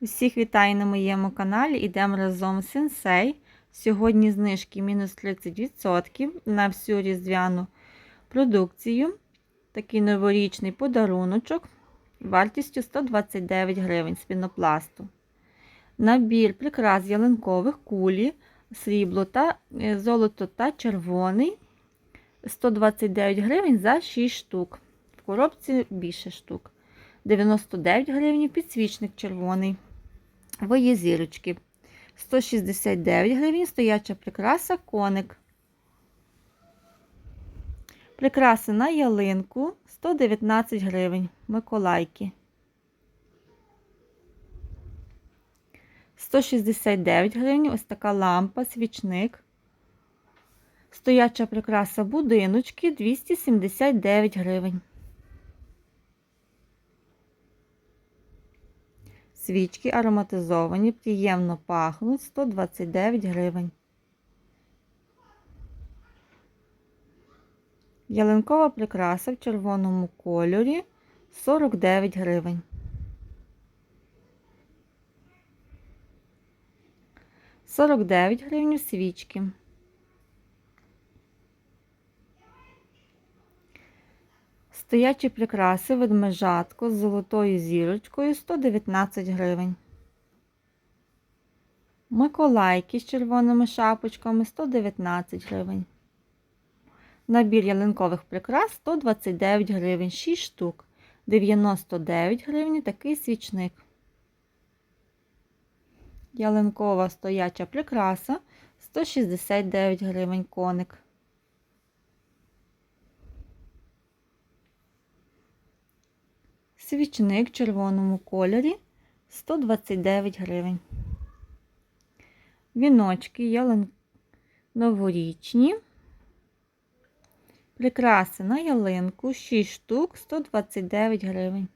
Усіх вітаю на моєму каналі. Ідемо разом з сенсей. Сьогодні знижки мінус 30% на всю різдвяну продукцію. Такий новорічний подаруночок вартістю 129 гривень з пінопласту. Набір прикрас ялинкових кулі, срібло та е, золото та червоний 129 гривень за 6 штук. В коробці більше штук. 99 гривень підсвічник червоний. Вої зірочки. 169 гривень стояча прикраса коник. Прикраси на ялинку 119 гривень. Миколайки. 169 гривень. Ось така лампа, свічник. Стояча прикраса будиночки 279 гривень. Свічки ароматизовані, приємно пахнуть 129 гривень. Ялинкова прикраса в червоному кольорі 49 гривень. Сорок дев'ять гривень свічки. Стоячі прикраси ведмежатко з золотою зірочкою 119 гривень. Миколайки з червоними шапочками 119 гривень. Набір ялинкових прикрас 129 гривень, 6 штук. 99 гривень такий свічник. Ялинкова стояча прикраса 169 гривень коник. Свічник в червоному кольорі 129 гривень. Віночки ялин новорічні. Прикраси на ялинку 6 штук 129 гривень.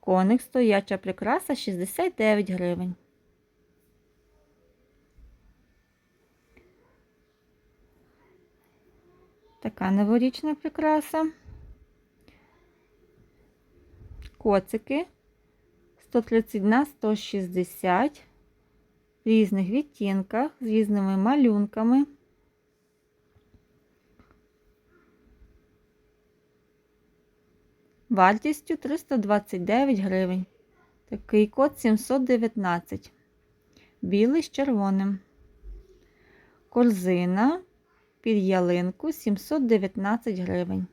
Коник стояча прикраса 69 гривень. Така новорічна прикраса. Коцики 130 на 160 в різних відтінках з різними малюнками. Вартістю 329 гривень. Такий код 719. Білий з червоним. Корзина під ялинку 719 гривень.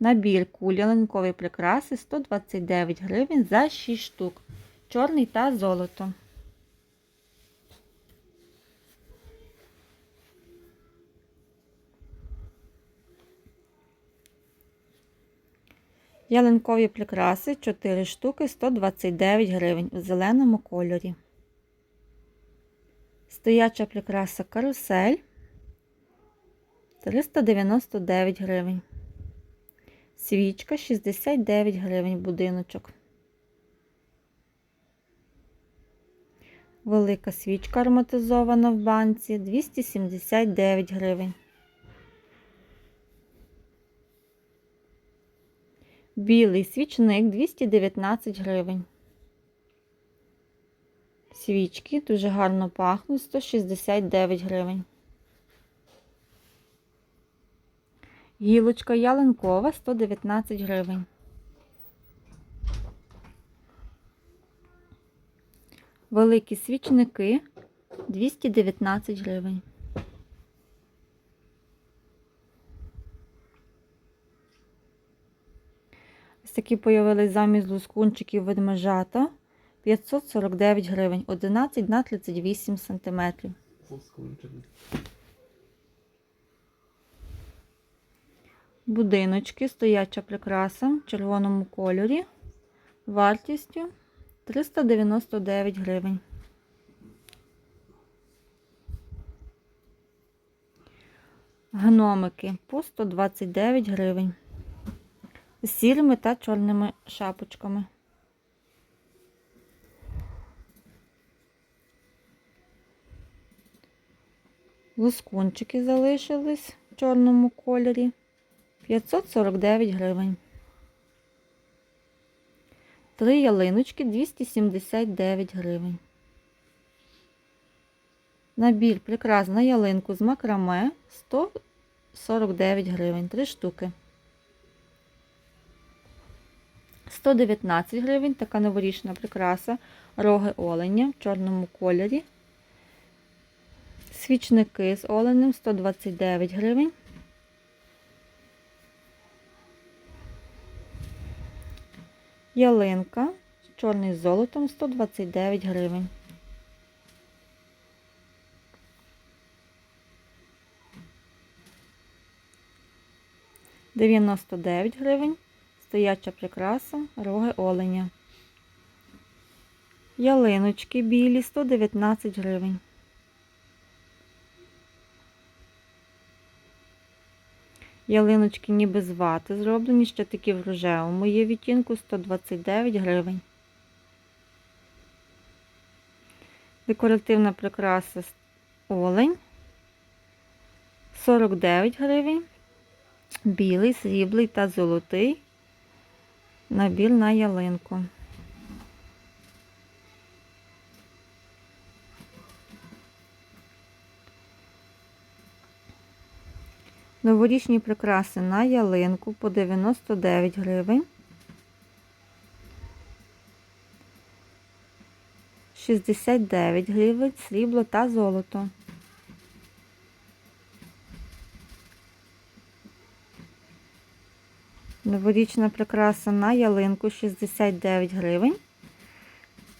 Набір куль ялинкової прикраси 129 гривень за 6 штук. Чорний та золото. Ялинкові прикраси 4 штуки 129 гривень у зеленому кольорі. Стояча прикраса карусель 399 гривень. Свічка 69 гривень будиночок. Велика свічка ароматизована в банці 279 гривень. Білий свічник 219 гривень. Свічки дуже гарно пахнуть 169 гривень. Гілочка ялинкова 119 гривень. Великі свічники 219 гривень. Ось такі появились замість лускунчиків ведмежата 549 гривень, 11 на 38 сантиметрів. Будиночки, стояча прикраса в червоному кольорі, вартістю 399 гривень. Гномики по 129 гривень. З сірими та чорними шапочками. Лускунчики залишились в чорному кольорі. 549 гривень. Три ялиночки 279 гривень. Набір прикрас на ялинку з макраме 149 гривень. Три штуки. 119 гривень. Така новорічна прикраса. Роги оленя в чорному кольорі. Свічники з оленем 129 гривень. Ялинка чорний з золотом 129 гривень. Дев'яносто дев'ять гривень. Стояча прикраса, роги оленя. Ялиночки білі 119 гривень. Ялиночки ніби з вати зроблені, ще такі в рожевому є відтінку 129 гривень. Декоративна прикраса олень 49 гривень. Білий, сріблий та золотий набір на ялинку. Новорічні прикраси на ялинку по 99 гривень. 69 гривень срібло та золото. Новорічна прикраса на ялинку 69 гривень.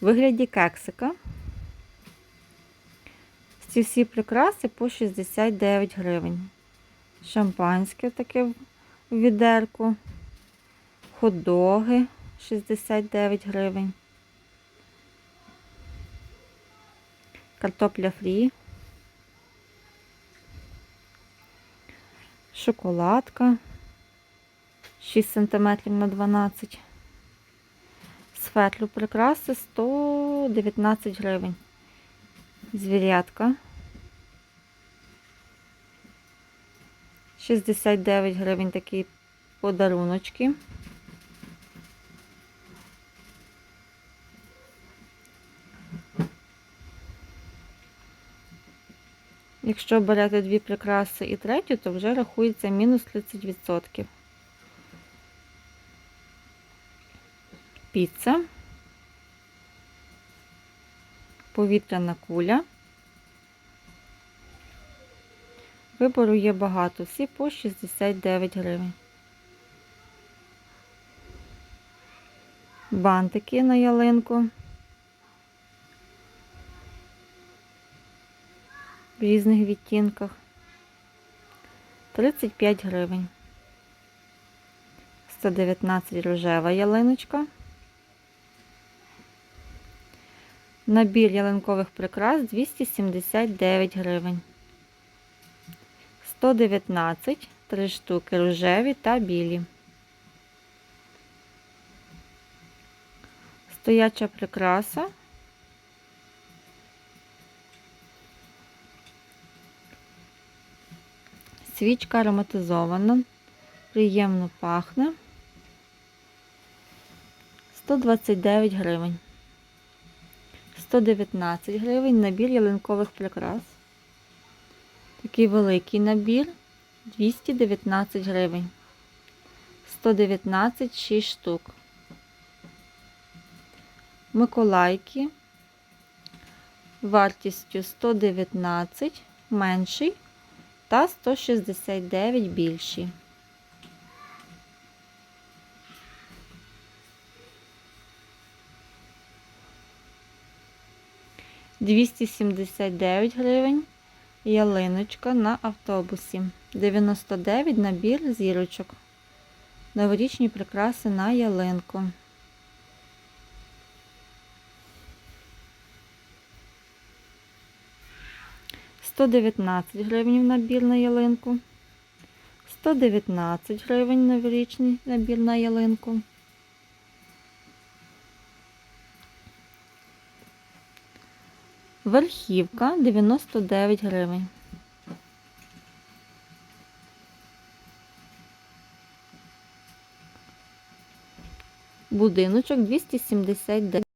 В вигляді кексика. Ці всі прикраси по 69 гривень. Шампанське таке в відерку. Хот-доги 69 гривень. Картопля фрі. Шоколадка 6 см на 12 З фетлю прикраси 119 гривень. Звірятка 69 гривень такі подаруночки. Якщо берете дві прикраси і третю, то вже рахується мінус 30%. Піца, повітряна куля. Вибору є багато, всі по 69 гривень. Бантики на ялинку. В різних відтінках. 35 гривень. 119 рожева ялиночка. Набір ялинкових прикрас 279 гривень. 119, 3 штуки рожеві та білі. Стояча прикраса. Свічка ароматизована, приємно пахне. 129 гривень. 119 гривень набір ялинкових прикрас. Такий великий набір 219 гривень. 119 6 штук. Миколайки вартістю 119 менший та 169 більший. Двісті сімдесят дев'ять гривень ялиночка на автобусі. 99 набір зірочок. Новорічні прикраси на ялинку. Сто дев'ятнадцять гривень набір на ялинку. 119 гривень новорічний набір на ялинку. Верхівка 99 гривень. Будиночок 279.